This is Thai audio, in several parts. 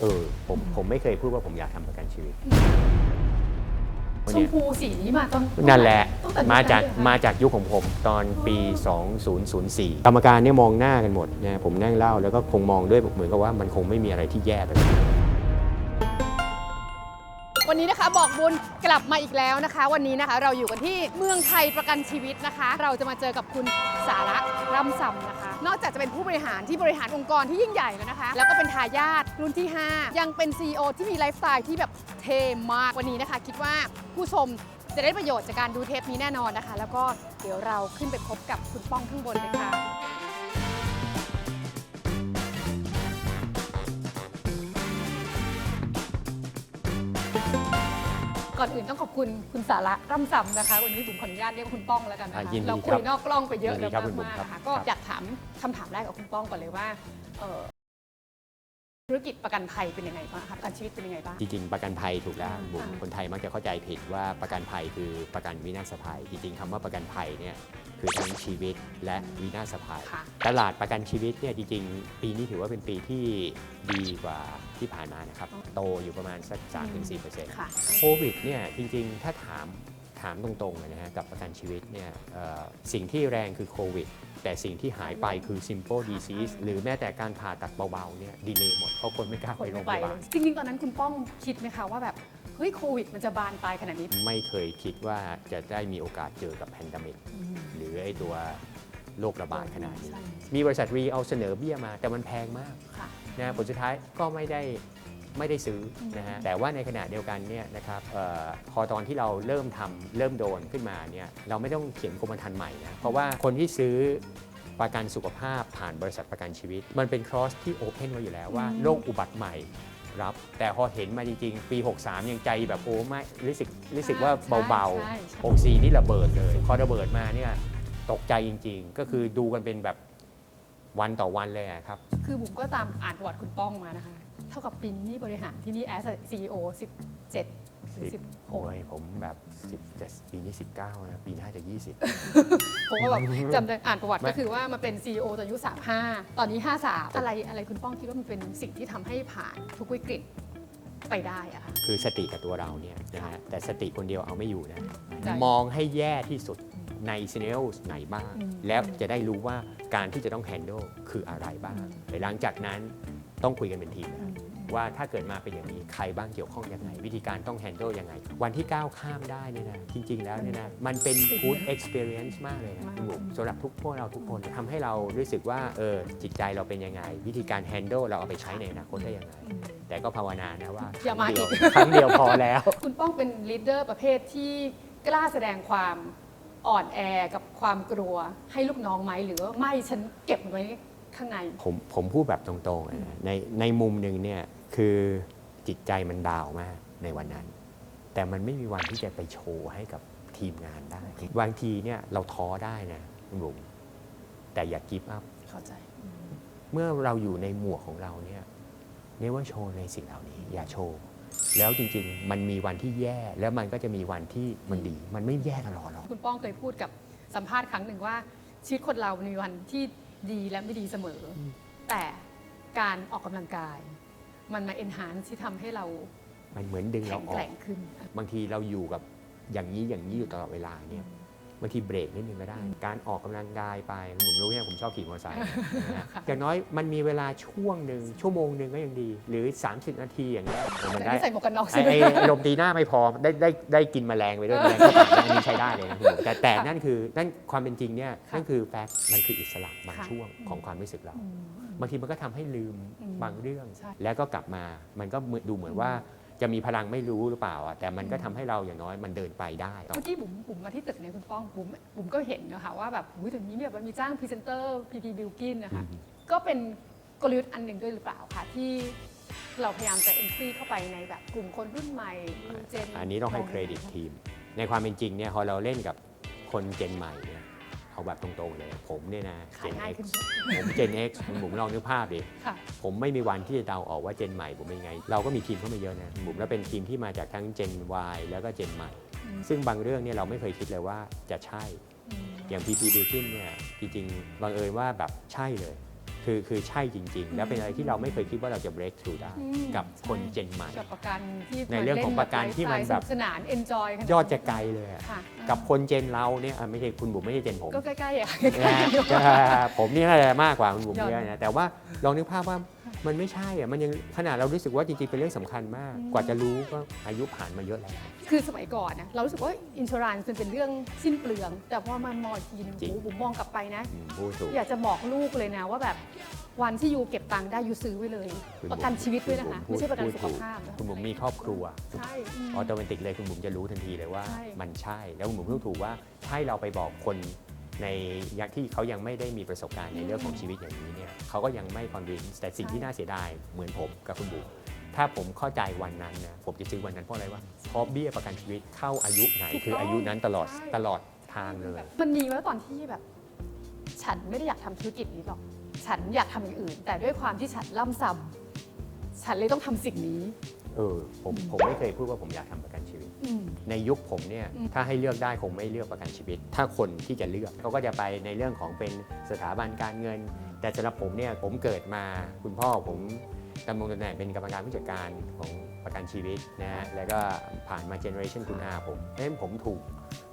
เออผมผมไม่เคยพูดว่าผมอยากทำประกันชีวิตวันชมเนี้ยพูสีนี้มาตั้งนั่นแหละ ตั้งแต่มาจากยุคนั้นเลยเหรอมาจากยุคของผมตอนปี 2004 กรรมการเนี่ยมองหน้ากันหมดนะผมนั่งเล่าแล้วก็คงมองด้วยเหมือนกับว่ามันคงไม่มีอะไรที่แย่ไปกว่านี้ วันนี้นะคะบอกบุญกลับมาอีกแล้วนะคะ วันนี้นะคะเราอยู่กันที่เมืองไทยประกันชีวิตนะคะ เราจะมาเจอกับคุณสาระร่ำซำนะคะ นอกจากจะเป็นผู้บริหารที่บริหารองค์กรที่ยิ่งใหญ่แล้วนะคะ แล้วก็เป็นทายาทรุ่นที่ 5 ยังเป็น CEO ที่มีไลฟ์สไตล์ที่แบบเท่มากวันนี้นะคะ คิดว่าผู้ชมจะได้ประโยชน์จากการดูเทปนี้แน่นอนนะคะ แล้วก็เดี๋ยวเราขึ้นไปพบกับคุณป้องข้างบนเลยค่ะ ก่อนอื่นต้องขอบคุณคุณสาระร่ำซำนะคะ วันนี้ผมขออนุญาตเรียกว่าคุณป้องแล้วกันนะอะคะยินดีเราคุครัยบนอกกล้องไปเยอะยินดีแล้วครับมากคุณบุ๋มๆครับนะคะก็ครับ อยากถามคำถามแรกกับคุณป้องก่อนเลยว่าเอ่อ ธุรกิจประกันภัยเป็นยังไงบ้างคะประกันชีวิตเป็นยังไงบ้าง จริงๆ ประกันภัยถูกแล้วอ่าบุ๋มค่ะคนไทยมักจะเข้าใจผิดว่าประกันภัยคือประกันวินาศภัย จริงๆคำว่าประกันภัยเนี่ยคือทั้งชีวิตและวินาศภัย ค่ะ ตลาดประกันชีวิตเนี่ยจริงๆ ปีนี้ถือว่าเป็นปีที่ดีกว่าที่ผ่านมานะครับ โตอยู่ประมาณสัก 3-4%ค่ะ โควิดเนี่ยจริงๆ ถ้าถาม ถามตรงๆเลยนะฮะกับประกันชีวิตเนี่ยเอ่อสิ่งที่แรงคือโควิด แต่สิ่งที่หายไปคือ simple disease หรือแม้แต่การผ่าตัดเบาๆเนี่ยดีเลยหมด เพราะคนไม่กล้าคไปนโรงไม่พไปยาบาเลลยจริงๆ ตอนนั้นคุณป้องคิดไหมคะว่าแบบ เฮ้ยโควิดมันจะบานปลายขนาดนี้ ไม่เคยคิดว่าจะได้มีโอกาสเจอกับแพนดมิกหรือไอ้ตัวโรคระบาดขนาดนี้ใช่มีบริษัทรีเอาเสนอเบี้ยมา แต่มันแพงมากค่ะนะผลสุดท้ายก็ไม่ได้ ไม่ได้ซื้อนะฮะแต่ว่าในขณะเดียวกันเนี่ยนะครับเออพอตอนที่เราเริ่มทำเริ่มโดนขึ้นมาเนี่ยเราไม่ต้องเขียนกรมธรรม์ใหม่นะเพราะว่าคนที่ซื้อประกันสุขภาพผ่านบริษัทประกันชีวิต มันเป็นครอสที่โอเพนไว้อยู่แล้วว่าอืมโรคอุบัติใหม่รับ แต่พอเห็นมาจริงๆ ปี 63 ยังใจแบบโอ้ไม่รู้สึกรู้สึกว่าเบาใช่ใช่ๆ64นี่ระเบิดเลย พอระเบิดมาเนี่ยตกใจจริง ๆ ก็คือดูกันเป็นแบบวันต่อวันเลยอะครับ คือบุ๋มก็ตามอ่านประวัติคุณป้องมานะคะ เท่ากับปีนี้บริหารที่นี่แอสซีโอ17หรือสิบโอ้ยผมแบบ10แต่ปีนี้19นะปีหน้าจะ 20 ผมก็แบบจำได้อ่านประวัติไม่ก็คือว่ามาเป็น CEO ตอนอายุ 35 ตอนนี้ 53 อะไรอะไรคุณป้องคิดว่ามันเป็นสิ่งที่ทำให้ผ่านทุกวิกฤตไปได้อะค่ะคือสติกับตัวเราเนี่ยนะฮะแต่สติคนเดียวเอาไม่อยู่นะใช่มองให้แย่ที่สุดในซีเนลไหนบ้างอืมแล้วจะได้รู้ว่าการที่จะต้องแฮนด์ลคืออะไรบ้างอืมแต่หลังจากนั้น ต้องคุยกันเป็นทีมนะว่าถ้าเกิดมาเป็นอย่างนี้ใครบ้างเกี่ยวข้องยังไง วิธีการต้องแฮนด์ลยังไง วันที่ก้าวข้ามได้เนี่ยนะจริง ๆ แล้วเนี่ยนะมันเป็น good experience มากเลยนะคุณบุ๋มสำหรับทุกพวกเราทุกคนทำให้เรารู้สึกว่าเออจิตใจเราเป็นยังไง วิธีการแฮนด์ลเราเอาไปใช้ในอนาคตได้ยังไงอืมแต่ก็ภาวนานะว่าอย่ามาอีกครั้งเดียวพอแล้ว คุณป้องเป็นลีดเดอร์ประเภทที่กล้าแสดงความอ่อนแอกับความกลัวให้ลูกน้องไหมหรือว่าไม่ฉันเก็บมันไว้ ข้างใน ผมผมพูดแบบตรงๆเลยนะในในมุมหนึ่งเนี่ยคือจิตใจมันดาวน์มากในวันนั้น แต่มันไม่มีวันที่จะไปโชว์ให้กับทีมงานได้บางทีเนี่ยเราท้อได้นะคุณบุ๋มแต่อย่ากิฟต์อัพเข้าใจเมื่อเราอยู่ในหมวกของเราเนี่ยเนว่าโชว์ในสิ่งเหล่านี้ อย่าโชว์ แล้วจริงๆ มันมีวันที่แย่ แล้วมันก็จะมีวันที่มันดี มันไม่แย่ตลอดหรอก คุณป้องเคยพูดกับสัมภาษณ์ครั้งหนึ่งว่า ชีวิตคนเรามีวันที่ ดีและไม่ดีเสมออมแต่การออกกำลังกาย มันมา enhance ที่ทำให้เรามันเหมือนดึงแข็เรางออแกกร่งขึ้น บางทีเราอยู่กับอย่างนี้อย่างนี้อยู่ตลอดเวลาเนี่ย บางทีเบรกนิดนึงก็ได้ การออกกำลังกายไปผมรู้เนี่ยผมชอบขี่มอเตอร์ไซค์นะฮะค่ะอย่างน้อยมันมีเวลาช่วงหนึ่งชั่วโมงหนึ่งก็ยังดี หรือ 30 นาทีอย่างเงี้ยมันแต่ได้นี่ใส่หมวกกันน็อกไอ้ใช่ไหมไอ้ลมตีหน้าไม่พอได้ได้ได้กินแมลงไปด้วยแมลงก็ตัดอันนี้ใช้ได้เลยนะคุณผู้ชมแต่แต่นั่นคือนั่นความเป็นจริงเนี่ยนั่นคือแฟกต์มันคืออิสระบางค่ะช่วงของความรู้สึกเราอืมบางทีมันก็ทำให้ลืมอืมบางเรื่องใช่แล้วก็กลับมามันก็เหมือนดูเหมือนว่า จะมีพลังไม่รู้หรือเปล่าอะแต่มันก็ทำให้เราอย่างน้อยมันเดินไปได้เมื่อกี้บุ๋มบุ๋มมาที่ตึกเนี่ยคุณป้องบุ๋มบุ๋มก็เห็นนะคะว่าแบบอุ้ยเดี๋ยวนี้แบบมันมีจ้างพรีเซนเตอร์พีพีบิลกินนะคะก็เป็นกลยุทธ์อันหนึ่งด้วยหรือเปล่าคะที่เราพยายามจะ entry เข้าไปในแบบกลุ่มคนรุ่นใหม่เจนอันนี้ต้องให้เครดิตทีม ในความเป็นจริงเนี่ยพอเราเล่นกับคนเจนใหม่เนี่ย เอาแบบตรงๆเลย ผมเนี่ยนะขายง่าย Gen ขึ้น X ผม Gen X คุณบุ๋มลองนึกภาพดิ ค่ะ ผมไม่มีวันที่จะเดาออกว่าเจนใหม่ผมเป็นยังไง เราก็มีทีมเข้ามาเยอะนะบุ๋มแล้วเป็นทีมที่มาจากทั้ง Gen Y แล้วก็ Gen ใหม่ อืม ซึ่งบางเรื่องเนี่ยเราไม่เคยคิดเลยว่าจะใช่ อืมอย่าง PP b u i l d i n เนี่ยจริงๆบังเอิญว่าแบบใช่เลย คือคือใช่จริง ๆ แล้วเป็นอะไรที่เราไม่เคยคิดว่าเราจะ break through ได้อืม กับคนเจนใหม่ กับประกันที่ในเรื่องของประกันที่มันแบบ สกสนาน enjoy ขนายอดจะไกลเลยอะค่ะกับคนเจนเราเนี่ยอะไม่ใช่คุณบุ๋มไม่ใช่เจนผม ก็ใกล้ๆอะนะฮะก็ผมนี่น่าจะมากกว่าคุณบุ๋มยอดเยอะนะแต่ว่าลองนึกภาพว่า มันไม่ใช่อะมันยังขนาดเรารู้สึกว่าจริงๆ เป็นเรื่องสำคัญมากอืมกว่าจะรู้ก็อายุผ่านมาเยอะแล้ว คือสมัยก่อนนะเรารู้สึกว่าอินช r รันมันเป็นเรื่องสิ้นเปลือง แต่พอมามองอีกทีนึงจริง โอ้โหผมมองกลับไปนะ อืมพูดถูก อยากจะบอกลูกเลยนะว่าแบบวันที่ยูเก็บตังค์ได้ยูซื้อไว้เลย คุณประกันชีวิตด้วยนะคะ คุณไม่ใช่ประกันพูดสุขถูกภาพนะคุณบุ๋มมีครอบครัว ใช่อืม ออโตเมติกเลยคุณบุ๋มจะรู้ทันทีเลยว่า ใช่ มันใช่แล้วคุณบุ๋มพูดถูกว่าให้เราไปบอกคน ในยักที่เขายังไม่ได้มีประสบการณ์ในเรื่องของชีวิตอย่างนี้เนี่ยเขาก็ยังไม่คอนวินแต่สิ่งที่น่าเสียดายเหมือนผมกับคุณบุ๋มถ้าผมเข้าใจวันนั้นนะผมจะซื้อวันนั้นเพราะอะไรวะเพราะเบี้ยประกันชีวิตเข้าอายุไหน คืออายุนั้นตลอดตลอดทางเลย มันมีไว้ตอนที่แบบ ฉันไม่ได้อยากทำธุรกิจนี้หรอก ฉันอยากทำอย่างอื่น แต่ด้วยความที่ฉันล่ำซ้ำฉันเลยต้องทำสิ่งนี้ เออผมผมไม่เคยพูดว่าผมอยากทำประกันชีวิต อืม ในยุคผมเนี่ยอืมถ้าให้เลือกได้คงไม่เลือกประกันชีวิต ถ้าคนที่จะเลือกเขาก็จะไปในเรื่องของเป็นสถาบันการเงิน แต่สำหรับผมเนี่ยผมเกิดมาคุณพ่อผมดำรงตำแหน่งเป็นกรรมการผู้จัดการของประกันชีวิตนะฮะแล้วก็ผ่านมาเจเนอเรชันคุณอาผมเพราะฉะนั้นผมถูก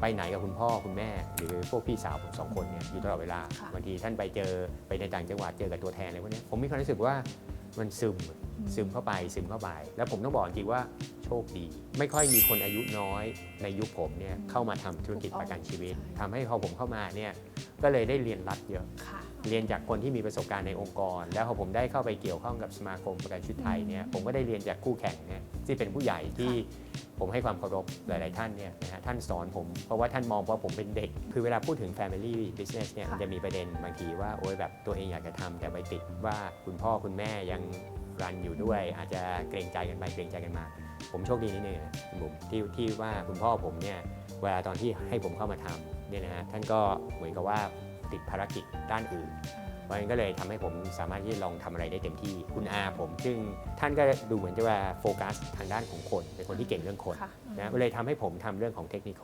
ไปไหนกับคุณพ่อคุณแม่ หรือพวกพี่สาวผมสองคนเนี่ยอยู่ตลอดเวลาค่ะ บางทีท่านไปเจอไปในต่างจังหวัดเจอกับตัวแทนอะไรพวกเนี้ยผมมีความรู้สึกว่า มันซึมซึมเข้าไปซึมเข้าไป แล้วผมต้องบอกจริงๆว่าโชคดี ไม่ค่อยมีคนอายุน้อยในยุคผมเนี่ยเข้ามาทำธุรกิจประกันชีวิตใช่ทำให้พอผมเข้ามาเนี่ยก็เลยได้เรียนรัดเยอะค่ะ เรียนจากคนที่มีประสบการณ์ในองค์กร แล้วพอผมได้เข้าไปเกี่ยวข้องกับสมาคมประกันชีวิตไทยเนี่ยผมก็ได้เรียนจากคู่แข่งเนี่ยที่เป็นผู้ใหญ่ที่ผมให้ความเคารพหลาย ๆ ท่านเนี่ยนะฮะท่านสอนผม เพราะว่าท่านมองว่าผมเป็นเด็ก คือเวลาพูดถึง Family Business เนี่ยค่ะมันจะมีประเด็นบางทีว่าโอ้ยแบบตัวเองอยากจะทำแต่ไปติดว่าคุณพ่อคุณแม่ยังรันอยู่ด้วย อาจจะเกรงใจกันไปเกรงใจกันมา ผมโชคดีนิดนึงนะคุณบุ๋มที่ที่ว่าคุณพ่อผมเนี่ยเวลาตอนที่ให้ผมเข้ามาทำเนี่ยนะฮะท่านก็เหมือนกับว่า ติดภารกิจด้านอื่น เพราะฉะนั้นก็เลยทำให้ผมสามารถที่จะลองทำอะไรได้เต็มที่คุณอาผม ซึ่งท่านก็ดูเหมือนจะว่าโฟกัสทางด้านของคน เป็นคนที่เก่งเรื่องคนค่ะนะก็เลยทำให้ผมทำเรื่องของเทคนิค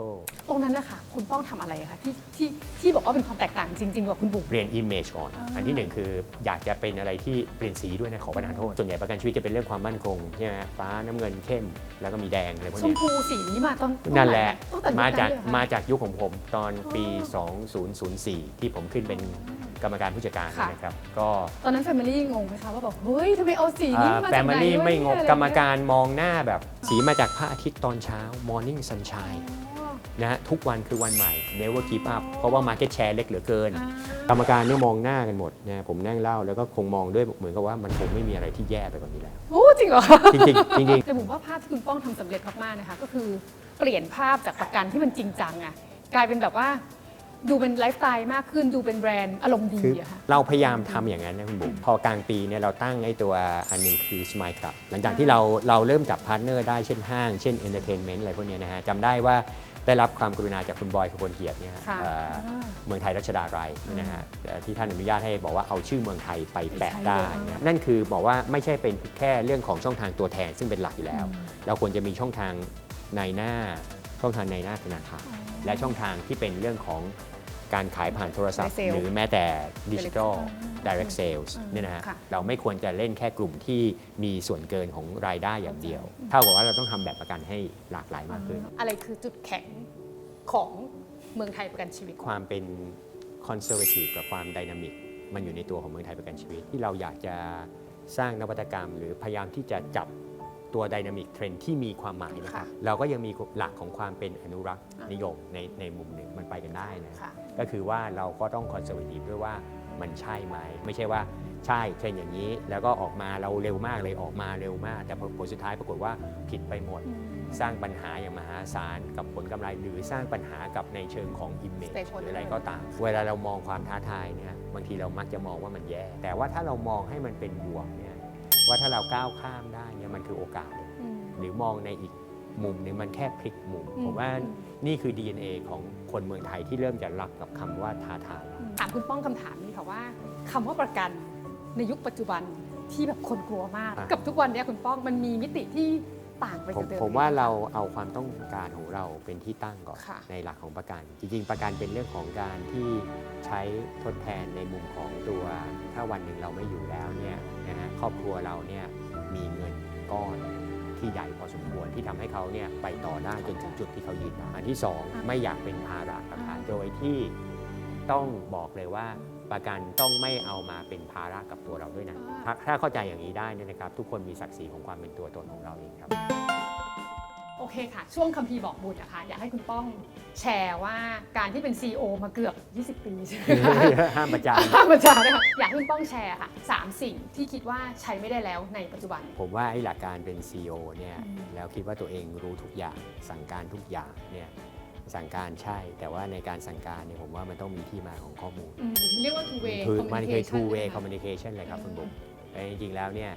ตรงนั้นนะคะคุณป้องทำอะไรคะที่ที่ที่บอกว่าเป็นความแตกต่างจริงๆกว่าคุณบุ๋มเรียน Image ก่อนอ่าอันที่หนึ่งคืออยากจะเป็นอะไรที่เปลี่ยนสีด้วยนะขอประทานโทษส่วนใหญ่ประกันชีวิตจะเป็นเรื่องความมั่นคงใช่ไหมฟ้าน้ำเงินเข้มแล้วก็มีแดงอะไรพวกชมเนี้ยพูสีนี้มาตอนนั่นแหละตั้งแต่ยุคมาจากนั้นเลยเหรอคะมาจากยุคของผมตอนปี 2004 ที่ผมขึ้นเป็น กรรมการผู้จัดการค่ะ นะครับก็ตอนนั้นแฟมิลี่งงไหมคะว่าแบบเฮ้ยทำไมเอาสีนี้มาแฟจากไหนมิลี่วะไม่งงเนี่ยกรรมการมองหน้าแบบสีมาจากพระอาทิตย์ตอนเช้า Morning Sunshine อ๋อนะฮะทุกวันคือวันใหม่ Never keep up เพราะว่า Market Share เล็กเหลือเกิน อ่ากรรมการเนี่ยมองหน้ากันหมดนะผมนั่งเล่าแล้วก็คงมองด้วยเหมือนกับว่ามันคงไม่มีอะไรที่แย่ไปกว่านี้แล้ว โอ้จริงเหรอ จริงๆจริงแต่ผมว่าภาพที่คุณป้องทำสำเร็จมากๆนะคะ ก็คือเปลี่ยนภาพจากประกันที่มันจริงจังอะกลายเป็นแบบว่า ดูเป็นไลฟ์สไตล์มากขึ้น ดูเป็นแบรนด์อารมณ์ดีคืออะค่ะ เราพยายามทำอย่างนั้นนะคุณบุ๋มพอกลางปีเนี่ยเราตั้งไอ้ตัวอันหนึงคือ Smile Club หลังจากที่เราเราเริ่มจับพาร์ทเนอร์ได้เช่นห้าง เช่น Entertainment อะไรพวกเนี้ยนะฮะจำได้ว่าได้รับความกรุณาจากคุณบอยขบวนเกียรติเนี่ยค่ะเอ่อเมืองไทยรัชดาลัยนะฮะเอ่อที่ท่านอนุญาตให้บอกว่าเอาชื่อเมืองไทยไปแปะได้นะนั่นคือบอกว่าไม่ใช่เป็นแค่เรื่องของช่องทางตัวแทนซึ่งเป็นหลักอยู่แล้ว เราควรจะมีช่องทางในหน้า ช่องทางในหน้าธนาคารและช่องทางที่เป็นเรื่องของการขายผ่านโทรศัพท์ Direct sale หรือแม้แต่ดิจิทัล Direct direct sales อืมเนี่ยนะฮะค่ะเราไม่ควรจะเล่นแค่กลุ่มที่มีส่วนเกินของรายได้อย่างเดียว เท่ากับว่าเราต้องทำแบบประกันให้หลากหลายมากขึ้น อะไรคือจุดแข็งของเมืองไทยประกันชีวิต ความเป็น conservative กับความ dynamic มันอยู่ในตัวของเมืองไทยประกันชีวิต ที่เราอยากจะสร้างนวัตกรรม หรือพยายามที่จะจับ ตัว dynamic trend ที่มีความหมายนะครับค่ะเราก็ยังมีหลักของความเป็นอนุรักษ์อะนิยมในในมุมหนึ่งมันไปกันได้นะค่ะก็คือว่าเราก็ต้อง conservative ด้วยว่ามันใช่ไหม ไม่ใช่ว่าใช่เทรนด์อย่างนี้ แล้วก็ออกมาเราเร็วมากเลยออกมาเร็วมาก แต่ผลสุดท้ายปรากฏว่าผิดไปหมด สร้างปัญหาอย่างมหาศาลกับผลกำไร หรือสร้างปัญหากับในเชิงของ image Stakeholder หรืออะไรก็ตาม เวลาเรามองความท้าทายเนี่ยบางทีเรามักจะมองว่ามันแย่ แต่ว่าถ้าเรามองให้มันเป็นบวกเนี่ย ว่าถ้าเราก้าวข้ามได้เนี่ยมันคือโอกาสเลยอืมหรือมองในอีกมุมหนึ่งมันแค่พลิกมุมอืมผมว่านี่คือ DNA ของคนเมืองไทยที่เริ่มจะรับกับคำว่าท้าทายถามคุณป้องคำถามนี้ค่ะว่าคำว่าประกันในยุคปัจจุบันที่แบบคนกลัวมากอะกับทุกวันเนี้ยคุณป้องมันมีมิติที่ ต่างไปผจากมเดิมผมว่าเราเอาความต้องการของเราเป็นที่ตั้งก่อนค่ะ ในหลักของประกัน จริง ๆ ประกันเป็นเรื่องของการที่ใช้ทดแทนในมุมของตัวถ้าวันหนึ่งเราไม่อยู่แล้วเนี่ยนะฮะครอบครัวเราเนี่ยมีเงินก้อนที่ใหญ่พอสมควรที่ทำให้เขาเนี่ยไปต่อได้จนถึงจุดที่เขายืนได้อันที่สองไม่อยากเป็นภาระประกันโดยที่ต้องบอกเลยว่าประกันต้องไม่เอามาเป็นภาระกับตัวเราด้วยนะถ้าถ้าเข้าใจอย่างนี้ได้เนี่ยนะครับ ทุกคนมีศักดิ์ศรีของความเป็นตัวตนของเราเองครับโอ เคค่ะ ช่วงคัมภีร์บอกบุญนะคะอยากให้คุณป้องแชร์ว่าการที่เป็น CEO มาเกือบ 20 ปีใช่ไหมคะห้ามประจานห้ามประจานนะคะอยากให้คุณป้องแชร์ค่ะสามสิ่งที่คิดว่าใช้ไม่ได้แล้วในปัจจุบัน ผมว่าไอ้หลักการเป็น CEO เนี่ยอืมแล้วคิดว่าตัวเองรู้ทุกอย่างสั่งการทุกอย่างเนี่ยสั่งการใช่ แต่ว่าในการสั่งการเนี่ยผมว่ามันต้องมีที่มาของข้อมูลอืมเรียกว่า two way คือมันคือ communication two way นะคะ communication เลยครับอืมคุณบุ๊คแต่จริงๆแล้วเนี่ย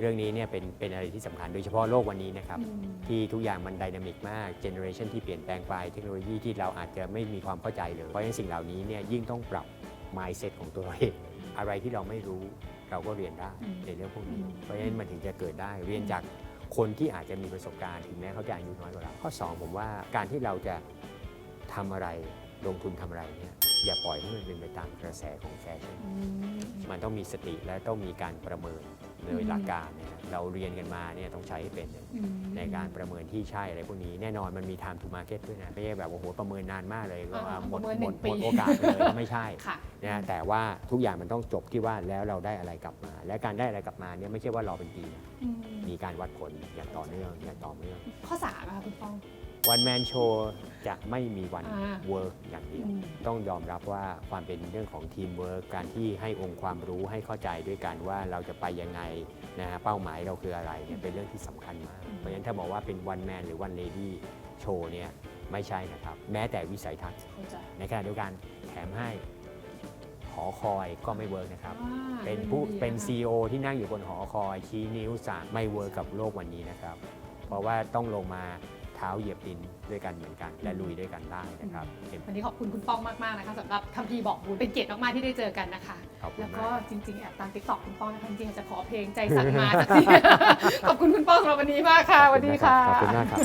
เรื่องนี้เนี่ยเป็นเป็นอะไรที่สำคัญโดยเฉพาะโลกวันนี้นะครับอืมที่ทุกอย่างมันดินามิกมากเจเนอเรชันที่เปลี่ยนแปลงไปเทคโนโลยีที่เราอาจจะไม่มีความเข้าใจเลย เพราะฉะนั้นสิ่งเหล่านี้เนี่ยยิ่งต้องปรับ mindset ของตัวเราเอง อะไรที่เราไม่รู้เราก็เรียนได้อืมในเรื่องพวกนี้ อืม เพราะฉะนั้นมันถึงจะเกิดได้เรียนจากคนที่อาจจะมีประสบการณ์ถึงแม้เขาจะอายุน้อยกว่าเราข้อ2ผมว่าการที่เราจะทำอะไร ลงทุนทำอะไรเนี่ยอย่าปล่อยให้มันเป็นไปตามกระแสของแฟชั่น อืม มันต้องมีสติและต้องมีการประเมินโดยหลักการเนยนะเราเรียนกันมาเนี่ยต้องใช้ให้เป็นเลยอืม ในการประเมินที่ใช่อะไรพวกนี้แน่นอนมันมี time to market ด้วยนะ ไม่ใช่แบบโอ้โหประเมินนานมากเลยก็อ่าหมดประเมินหมดหนึ่งปีหมดโอกาสไปเลยก็ไม่ใช่ค่ะ นะฮะแต่ว่าทุกอย่างมันต้องจบที่ว่าแล้วเราได้อะไรกลับมา และการได้อะไรกลับมาเนี่ยไม่ใช่ว่ารอเป็นปีนะอืมมีการวัดผลอย่างต่อเนื่องอย่างต่อเนื่อง ข้อสามนะคะคุณป้อง วันแมนโชว์ จะไม่มีวันอ่า เวิร์กอย่างเดียวอืมต้องยอมรับว่าความเป็นเรื่องของทีมเวิร์กการที่ให้องค์ความรู้ให้เข้าใจด้วยกันว่าเราจะไปยังไงนะฮะเป้าหมายเราคืออะไรเนี่ยเป็นเรื่องที่สำคัญมาก เพราะฉะนั้นถ้าบอกว่าเป็นวันแมนหรือวันเลดี้โชว์เนี่ยไม่ใช่นะครับ แม้แต่วิสัยทัศน์ เข้าใจในขณะเดียวกันแถมให้หอคอยก็ไม่เวิร์กนะครับ อ่าเป็นผู้ดีะคะเป็น CEO ที่นั่งอยู่บนหอคอยชี้นิ้วสั่งไม่เวิร์กกับโลกวันนี้นะครับ เพราะว่าต้องลงมา เท้าเหยียบดินด้วยกันเหมือนกัน และลุยด้วยกันได้นะครับเห็นวันนี้ขอบคุณคุณป้องมากๆนะคะสำหรับคัมภีร์บอกบุญเป็นเกียรติมากๆที่ได้เจอกันนะคะขอบคุณแล้วมาก็กจริงๆแอบตามติ๊กต็อกคุณป้องนะคะจริงๆอยากจะขอเพลงใจสั่งมาสักทีขอบคุณคุณป้องสำหรับวันนี้มากค่ะสวัสดีค่ะขอบคุณมากครับ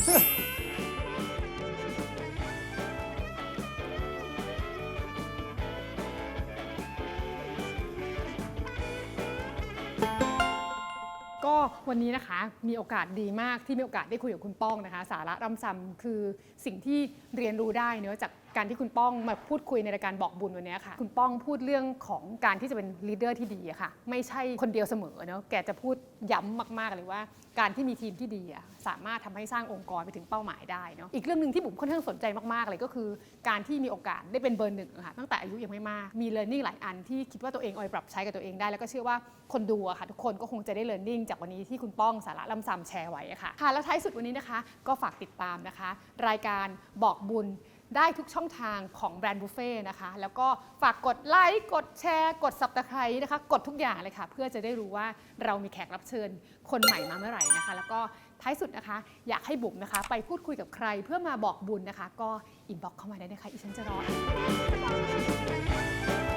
วันนี้นะคะมีโอกาสดีมากที่มีโอกาสได้คุยกับคุณป้องนะคะ สาระรำซำคือสิ่งที่เรียนรู้ได้เนื้อจาก การที่คุณป้องมาพูดคุยในรายการบอกบุญวันนี้ค่ะ คุณป้องพูดเรื่องของการที่จะเป็นลีดเดอร์ที่ดีอะค่ะ ไม่ใช่คนเดียวเสมอเนาะแกจะพูดย้ำมาก ๆ เลยว่า การที่มีทีมที่ดีอะสามารถทำให้สร้างองค์กรไปถึงเป้าหมายได้เนาะอีกเรื่องหนึ่งที่ผมค่อนข้างสนใจมาก ๆ เลยก็คือ การที่มีโอกาสได้เป็นเบอร์หนึ่งค่ะตั้งแต่อายุยังไม่มากมี learning หลายอันที่คิดว่าตัวเองเอาไปปรับใช้กับตัวเองได้ แล้วก็เชื่อว่าคนดูอะค่ะ ทุกคนก็คงจะได้ learning จากวันนี้ที่คุณป้องสาระลำซำแชร์ไว้ค่ะค่ะแล้วท้ายสุดวันนี้นะคะ ก็ฝากติดตามนะคะ รายการบอกบุญ ได้ทุกช่องทางของแบรนด์บุฟเฟ่นะคะ แล้วก็ฝากกดไลค์ กดแชร์ กด subscribe นะคะ กดทุกอย่างเลยค่ะ เพื่อจะได้รู้ว่าเรามีแขกรับเชิญคนใหม่มาเมื่อไหร่นะคะ แล้วก็ท้ายสุดนะคะ อยากให้บุ๋มนะคะ ไปพูดคุยกับใครเพื่อมาบอกบุญนะคะ ก็อินบ็อกเข้ามาได้นะคะอีฉันจะรออ่า